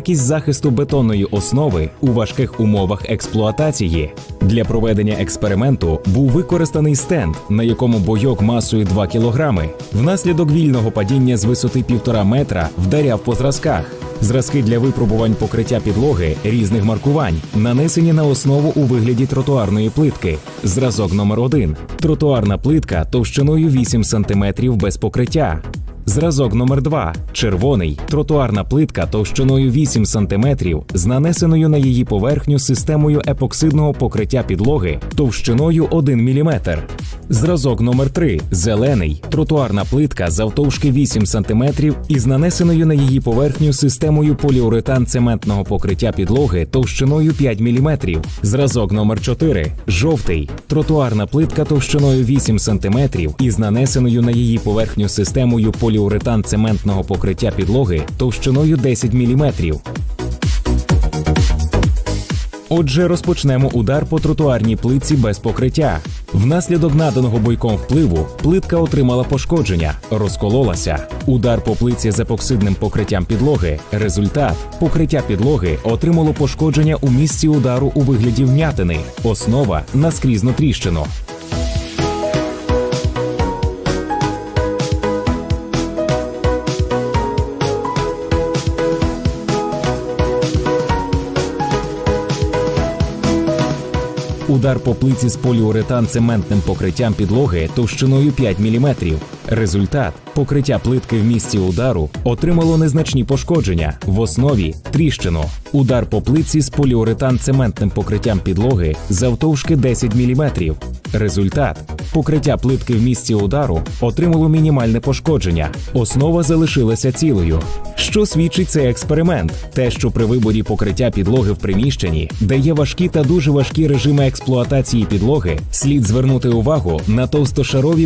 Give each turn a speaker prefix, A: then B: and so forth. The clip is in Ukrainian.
A: Якість захисту бетонної основи у важких умовах експлуатації для проведення експерименту був використаний стенд, на якому бойок масою 2 кг внаслідок вільного падіння з висоти 1,5 метра вдаряв по зразках. Зразки для випробувань покриття підлоги різних маркувань нанесені на основу у вигляді тротуарної плитки. Зразок номер 1 тротуарна плитка товщиною 8 см без покриття. Зразок номер 2 червоний тротуарна плитка товщиною 8 см з нанесеною на її поверхню системою епоксидного покриття підлоги товщиною 1 мм. Зразок номер 3 зелений тротуарна плитка завтовшки 8 см із нанесеною на її поверхню системою поліуретан цементного покриття підлоги товщиною 5 мм. Зразок номер 4 жовтий тротуарна плитка товщиною 8 см із нанесеною на її поверхню системою поліуретан цементного покриття підлоги товщиною 10 мм. Отже, розпочнемо удар по тротуарній плитці без покриття. Внаслідок наданого бойком впливу плитка отримала пошкодження, розкололася. Удар по плитці з епоксидним покриттям підлоги. Результат покриття підлоги отримало пошкодження у місці удару у вигляді вм'ятини, основа наскрізну тріщину. Удар по плиці з поліуретан цементним покриттям підлоги товщиною 5 мм. Результат покриття плитки в місці удару отримало незначні пошкодження в основі тріщину. Удар по плиці з поліуретан цементним покриттям підлоги завтовшки 10 мм. Результат покриття плитки в місці удару отримало мінімальне пошкодження. Основа залишилася цілою. Що свідчить цей експеримент? Те, що при виборі покриття підлоги в приміщенні, де є важкі та дуже важкі режими експлуатації підлоги, слід звернути увагу на товстошарові